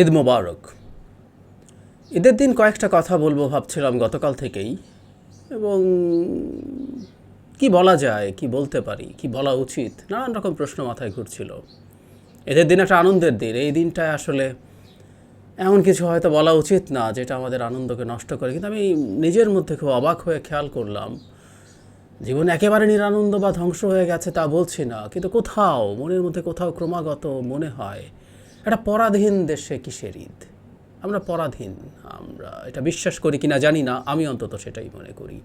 ঈদ মোবারক। ঈদের দিন কয়েকটা কথা বলব ভাবছিলাম গতকাল থেকেই, এবং কি বলা যায়, কি বলতে পারি, কি বলা উচিত, নানান রকম প্রশ্ন মাথায় ঘুরছিল। ঈদের দিন একটা আনন্দের দিন, এই দিনটায় আসলে এমন কিছু হয়তো বলা উচিত না, যেটা আমাদের আনন্দকে নষ্ট করে, কিন্তু আমি নিজের মধ্যে খুব অবাক হয়ে খেয়াল করলাম, জীবন একেবারে নিরানন্দ বা ধ্বংস হয়ে গেছে তা বলছি না, কিন্তু কোথাও, মনের মধ্যে কোথাও ক্রমাগত মনে হয় একটা পরাধীন দেশে কিসের ঈদ? আমরা পরাধীন, আমরা এটা বিশ্বাস করি কিনা জানি না, আমি অন্তত সেটাই মনে করি।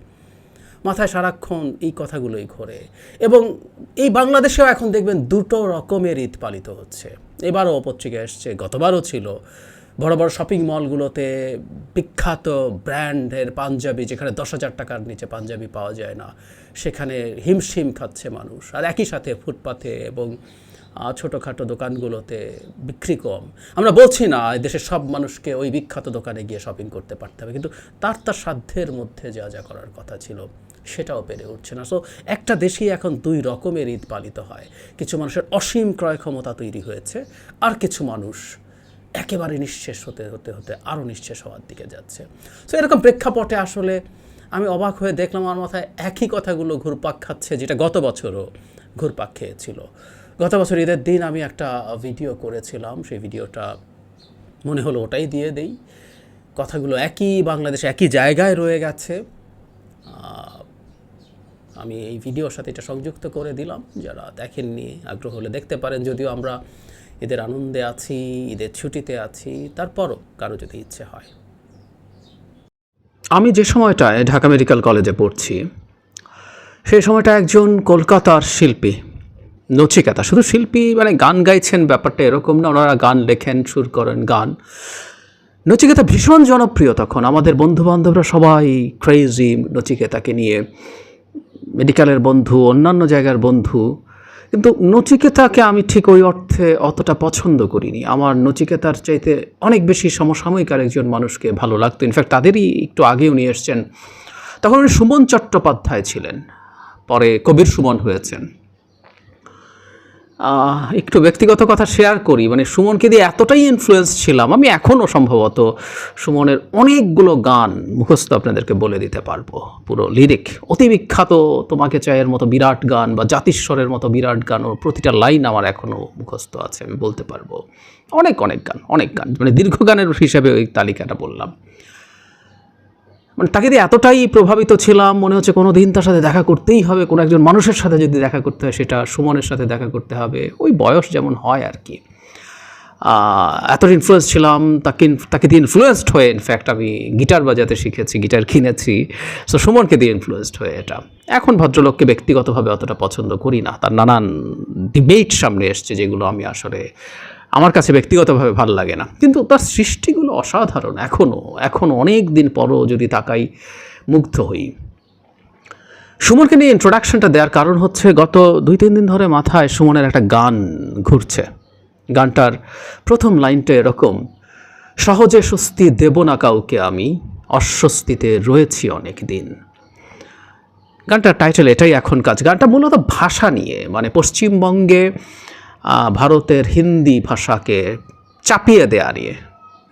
মাথায় সারাক্ষণ এই কথাগুলোই ঘোরে। এবং এই বাংলাদেশেও এখন দেখবেন দুটো রকমের ঈদ পালিত হচ্ছে। এবারও পত্রিকা এসছে গতবারও ছিল। বড় বড় শপিং মলগুলোতে বিখ্যাত ব্র্যান্ডের পাঞ্জাবি, যেখানে দশ হাজার টাকার নিচে পাঞ্জাবি পাওয়া যায় না, সেখানে হিমশিম খাচ্ছে মানুষ। আর একই সাথে ফুটপাথে এবং ছোটোখাটো দোকানগুলোতে বিক্রি কম। আমরা বলছি না দেশের সব মানুষকে ওই বিখ্যাত দোকানে গিয়ে শপিং করতে পারতে হবে, কিন্তু তার তার সাধ্যের মধ্যে যা যা করার কথা ছিল, সেটাও পেরে উঠছে না। সো একটা দেশেই এখন দুই রকমের ঈদ পালিত হয়। কিছু মানুষের অসীম ক্রয় ক্ষমতা তৈরি হয়েছে, আর কিছু মানুষ একেবারে নিঃশেষ হতে হতে হতে আরও নিঃশেষ হওয়ার দিকে যাচ্ছে। সো এরকম প্রেক্ষাপটে আসলে আমি অবাক হয়ে দেখলাম আমার মাথায় একই কথাগুলো ঘুরপাক খাচ্ছে, যেটা গত বছরও ঘুরপাক খেয়েছিল। গত বছর ঈদের দিন আমি একটা ভিডিও করেছিলাম, সেই ভিডিওটা মনে হলো ওটাই দিয়ে দেই। কথাগুলো একই, বাংলাদেশে একই জায়গায় রয়ে গেছে। আমি এই ভিডিওর সাথে এটা সংযুক্ত করে দিলাম। যারা দেখেননি, আগ্রহ হলে দেখতে পারেন। যদিও আমরা ঈদের আনন্দে আছি, ঈদের ছুটিতে আছি, তারপরও কারও যদি ইচ্ছে হয়। আমি যে সময়টায় ঢাকা মেডিকেল কলেজে পড়ছি সেই সময়টা একজন কলকাতার শিল্পী, নচিকেতা। শুধু শিল্পী মানে গান গাইছেন ব্যাপারটা এরকম না, ওনারা গান লেখেন, সুর করেন, গান। নচিকেতা ভীষণ জনপ্রিয় তখন। আমাদের বন্ধু বান্ধবরা সবাই ক্রেজি নচিকেতাকে নিয়ে মেডিকেলের বন্ধু, অন্যান্য জায়গার বন্ধু কিন্তু নচিকেতাকে আমি ঠিক ওই অর্থে অতটা পছন্দ করিনি। আমার নচিকেতার চাইতে অনেক বেশি সমসাময়িক আরেকজন মানুষকে ভালো লাগতো। ইনফ্যাক্ট তাদেরই একটু আগে উনি এসছেন। তখন উনি সুমন চট্টোপাধ্যায় ছিলেন। পরে কবির সুমন হয়েছেন। একটু ব্যক্তিগত কথা শেয়ার করি। মানে সুমনকে দিয়ে এতটাই ইনফ্লুয়েন্স ছিলাম আমি এখনও সম্ভবত সুমনের অনেকগুলো গান মুখস্থ আপনাদেরকে বলে দিতে পারব। পুরো লিরিক অতি বিখ্যাত তোমাকে চায়ের মতো বিরাট গান বা জাতিস্বরের মতো বিরাট গান, ওর প্রতিটা লাইন আমার এখনও মুখস্থ আছে, আমি বলতে পারব। অনেক অনেক গান অনেক গান। মানে দীর্ঘ গানের হিসাবে ওই তালিকাটা বললাম। মানে তাকে দিয়ে এতটাই প্রভাবিত ছিলাম, মনে হচ্ছে কোনো দিন তার সাথে দেখা করতেই হবে, কোনো একজন মানুষের সাথে যদি দেখা করতে হয় সেটা সুমনের সাথে দেখা করতে হবে, ওই বয়স যেমন হয় আর কি। এত ইনফ্লুয়েন্স ছিলাম, তাকে তাকে দিয়ে ইনফ্লুয়েসড হয়ে ইনফ্যাক্ট আমি গিটার বাজাতে শিখেছি গিটার কিনেছি সো সুমনকে দিয়ে ইনফ্লুয়েসড হয়ে এটা। এখন ভদ্রলোককে ব্যক্তিগতভাবে অতটা পছন্দ করি না, তার নানান ডিবেট সামনে এসছে যেগুলো আমি আসলে আমার কাছে ব্যক্তিগতভাবে ভালো লাগে না। কিন্তু তার সৃষ্টিগুলো অসাধারণ এখনও এখনও অনেক দিন পরও যদি তাকাই মুগ্ধ হই। সুমনকে নিয়ে ইন্ট্রোডাকশনটা দেওয়ার কারণ হচ্ছে গত দুই, তিন দিন ধরে মাথায় সুমনের একটা গান ঘুরছে। গানটার প্রথম লাইনটা এরকম, সহজে স্বস্তি দেব না কাউকে আমি, অস্বস্তিতে রয়েছি অনেক দিন গানটার টাইটেল এটাই এখন কাজ গানটা মূলত ভাষা নিয়ে মানে পশ্চিমবঙ্গে ভারতের হিন্দি ভাষাকে চাপিয়ে দেওয়া নিয়ে।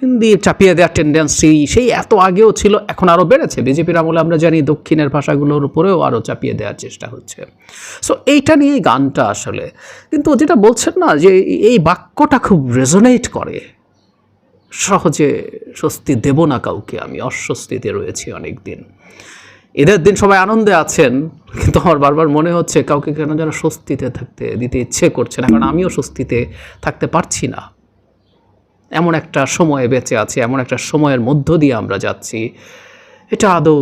হিন্দি চাপিয়ে দেওয়ার টেন্ডেন্সি সেই এত আগেও ছিল, এখন আরও বেড়েছে। বিজেপির আমলে আমরা জানি দক্ষিণের ভাষাগুলোর উপরেও আরও চাপিয়ে দেওয়ার চেষ্টা হচ্ছে। সো এইটা নিয়েই গানটা আসলে। কিন্তু যেটা বলছেন না যে এই বাক্যটা খুব রেজোনেট করে। সহজে স্বস্তি দেব না কাউকে, আমি অস্বস্তিতে রয়েছি অনেক দিন ঈদের দিন সবাই আনন্দে আছেন, কিন্তু আমার বারবার মনে হচ্ছে কাউকে কেন যেন স্বস্তিতে থাকতে, দিতে ইচ্ছে করছে না, কারণ আমিও স্বস্তিতে থাকতে পারছি না। এমন একটা সময়ে বেঁচে আছি, এমন একটা সময়ের মধ্য দিয়ে আমরা যাচ্ছি। এটা আদৌ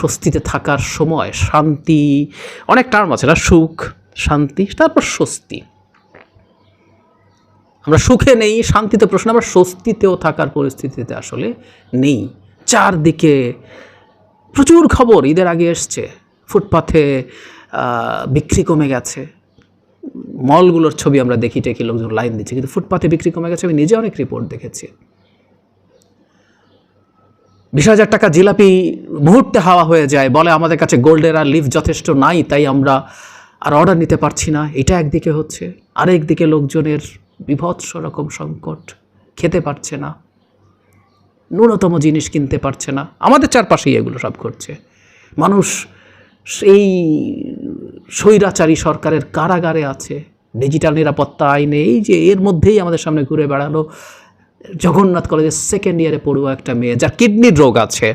স্বস্তিতে থাকার সময়? শান্তি, অনেক টার্ম আছে না, সুখ, শান্তি, তারপর স্বস্তি। আমরা সুখে নেই, শান্তিতে প্রশ্ন, আমরা স্বস্তিতেও থাকার পরিস্থিতিতে আসলে নেই। চারদিকে প্রচুর খবর ঈদের আগে এসছে। ফুটপাথে বিক্রি কমে গেছে। মলগুলোর ছবি আমরা দেখি, টেকি লোকজন লাইন দিচ্ছে, কিন্তু ফুটপাথে বিক্রি কমে গেছে। আমি নিজে অনেক রিপোর্ট দেখেছি। বিশ হাজার টাকা জিলাপি মুহূর্তে হাওয়া হয়ে যায়, বলে আমাদের কাছে গোল্ডের আর লিফ যথেষ্ট নাই, তাই আমরা আর অর্ডার নিতে পারছি না। এটা একদিকে হচ্ছে আরেক দিকে লোকজনের বিভৎস রকম সংকট খেতে পারছে না। ন্যূনতম জিনিস কিনতে পারছে না। আমাদের চারপাশেই এগুলো সব ঘটছে। মানুষ সেই স্বৈরাচারী সরকারের কারাগারে আছে। ডিজিটাল নিরাপত্তা আইনে এই যে এর মধ্যেই আমাদের সামনে ঘুরে বেড়ালো। জগন্নাথ কলেজের সেকেন্ড ইয়ারে পড়ুয়া একটা মেয়ে যার কিডনির রোগ আছে।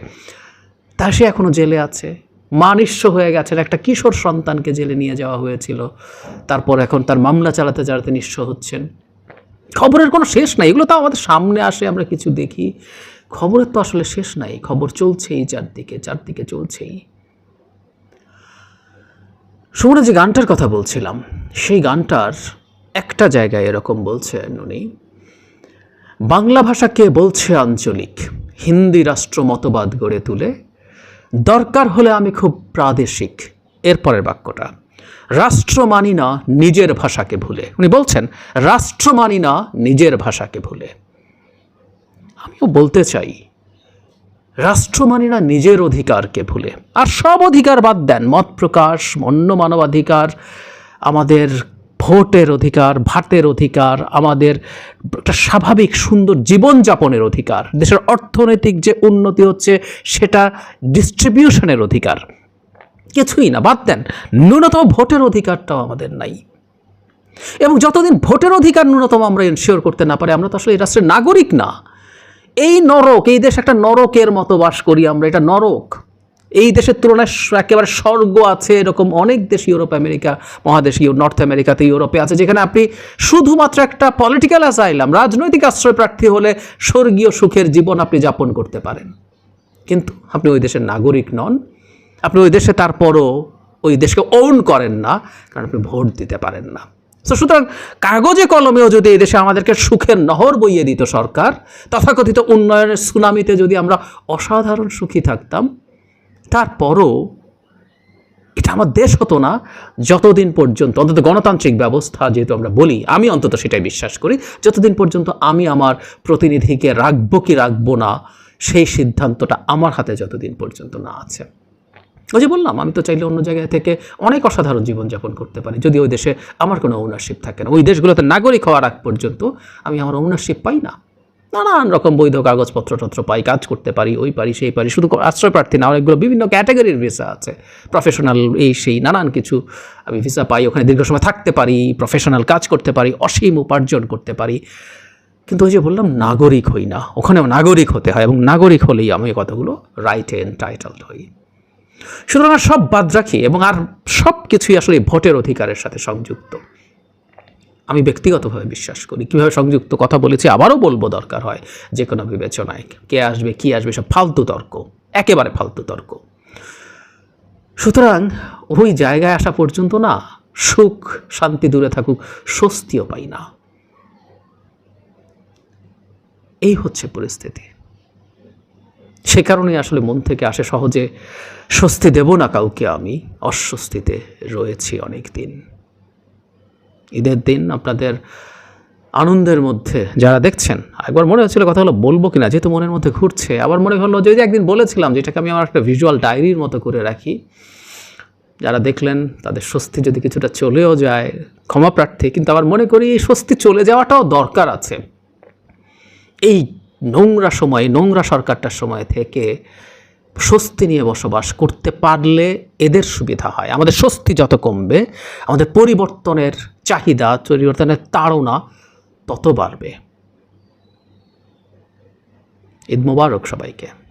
তা সে এখনও জেলে আছে। মা নিঃস্ব হয়ে গেছেন। একটা কিশোর সন্তানকে জেলে নিয়ে যাওয়া হয়েছিল। তারপর এখন তার মামলা চালাতে চালাতে নিঃস্ব হচ্ছেন। খবরের কোনো শেষ নাই। এগুলো তো আমাদের সামনে আসে, আমরা কিছু দেখি। খবরের তো আসলে শেষ নাই, খবর চলছেই চারদিকে চারদিকে চলছেই। সুমনে যে গানটার কথা বলছিলাম, সেই গানটার একটা জায়গায় এরকম বলছেন উনি, বাংলা ভাষা কে বলছে আঞ্চলিক, হিন্দি রাষ্ট্র মতবাদ গড়ে তুলে, দরকার হলে আমি খুব প্রাদেশিক, এরপরের বাক্যটা, রাষ্ট্র মানি না নিজের ভাষাকে ভুলে, উনি বলছেন, রাষ্ট্র মানি না নিজের ভাষাকে ভুলে। আমিও বলতে চাই রাষ্ট্র মানি না নিজের অধিকারকে ভুলে। আর সব অধিকার বাদ দেন, মত প্রকাশ, অন্য মানবাধিকার, আমাদের ভোটের অধিকার, ভাতের অধিকার, আমাদের একটা স্বাভাবিক সুন্দর জীবনযাপনের অধিকার। দেশের অর্থনৈতিক যে উন্নতি হচ্ছে, সেটা ডিস্ট্রিবিউশনের অধিকার। কিছুই না, বাদ দেন, ন্যূনতম ভোটের অধিকারটাও আমাদের নাই। এবং যতদিন ভোটের অধিকার ন্যূনতম আমরা এনশিওর করতে না পারি, আমরা তো আসলে এই রাষ্ট্রের নাগরিক না। এই নরক, এই দেশ একটা নরকের মতো বাস করি আমরা, এটা নরক। এই দেশের তুলনায় একেবারে স্বর্গ আছে এরকম অনেক দেশ ইউরোপ, আমেরিকা মহাদেশ ইউ- নর্থ আমেরিকাতে ইউরোপে আছে, যেখানে আপনি শুধুমাত্র একটা পলিটিক্যাল অ্যাসাইলাম রাজনৈতিক আশ্রয় প্রার্থী হলে স্বর্গীয় সুখের জীবন আপনি যাপন করতে পারেন। কিন্তু আপনি ওই দেশের নাগরিক নন, আপনি ওই দেশে তারপরও ওই দেশকে ওন করেন না, কারণ আপনি ভোট দিতে পারেন না। তো সুতরাং কাগজে কলমেও যদি এদেশে আমাদেরকে সুখের নহর বইয়ে দিত সরকার, তথাকথিত উন্নয়নের সুনামিতে যদি আমরা অসাধারণ সুখী থাকতাম, তারপরও এটা আমার দেশ হতো না, যতদিন পর্যন্ত, অন্তত গণতান্ত্রিক ব্যবস্থা যেহেতু আমরা বলি, আমি অন্তত সেটাই বিশ্বাস করি, যতদিন পর্যন্ত আমি আমার প্রতিনিধিকে রাখব কি রাখব না, সেই সিদ্ধান্তটা আমার হাতে যতদিন পর্যন্ত না আছে। ওই যে বললাম, আমি তো চাইলে অন্য জায়গায় থেকে অনেক অসাধারণ জীবনযাপন করতে পারি। যদি ওই দেশে আমার কোনো ওনারশিপ থাকে না, ওই দেশগুলোতে নাগরিক হওয়ার আগ পর্যন্ত আমি আমার ওনারশিপ পাই না। নানান রকম বৈধ কাগজপত্র টত্র পাই, কাজ করতে পারি, ওই পারি, সেই পারি, শুধু আশ্রয় প্রার্থী না, অনেকগুলো বিভিন্ন ক্যাটাগরির ভিসা আছে। প্রফেশনাল এই সেই নানান কিছু আমি ভিসা পাই, ওখানে দীর্ঘ সময় থাকতে পারি প্রফেশনাল কাজ করতে পারি, অসীম উপার্জন করতে পারি। কিন্তু ওই যে বললাম, নাগরিক হই না, ওখানেও নাগরিক হতে হয় এবং নাগরিক হলেই আমি এই কথাগুলো রাইটে এন্টাইটেলড হই। সুতরাং সব বাদ রাখি এবং আর সব কিছুই আসলে ভোটের অধিকারের সাথে সংযুক্ত। আমি ব্যক্তিগতভাবে বিশ্বাস করি, কীভাবে সংযুক্ত কথা বলেছি আবারও বলব দরকার হয় যে কোনো বিবেচনায়। কে আসবে, কি আসবে, সব ফালতু তর্ক, একেবারে ফালতু তর্ক। সুতরাং ওই জায়গায় আসা পর্যন্ত না, সুখ, শান্তি দূরে থাকুক, স্বস্তিও পাই না। এই হচ্ছে পরিস্থিতি। সে কারণেই আসলে মন থেকে আসে সহজে, স্বস্তি দেব না কাউকে আমি, অস্বস্তিতে রয়েছি অনেক দিন ঈদের দিন আপনাদের আনন্দের মধ্যে যারা দেখছেন, একবার মনে হচ্ছিল কথাগুলো বলব কিনা, যেহেতু মনের মধ্যে ঘুরছে, আবার মনে হলো যদি একদিন বলেছিলাম যেটাকে আমি আমার একটা ভিজুয়াল ডায়েরির মতো করে রাখি। যারা দেখলেন, তাদের স্বস্তি যদি কিছুটা চলেও যায়, ক্ষমা প্রার্থী, কিন্তু আবার মনে করি এই স্বস্তি চলে যাওয়াটাও দরকার আছে। এই নোংরা সময়, নোংরা সরকারটার সময় থেকে স্বস্তি নিয়ে বসবাস করতে পারলে এদের সুবিধা হয়। আমাদের স্বস্তি যত কমবে, আমাদের পরিবর্তনের চাহিদা, পরিবর্তনের তাড়না তত বাড়বে। ঈদ মোবারক সবাইকে।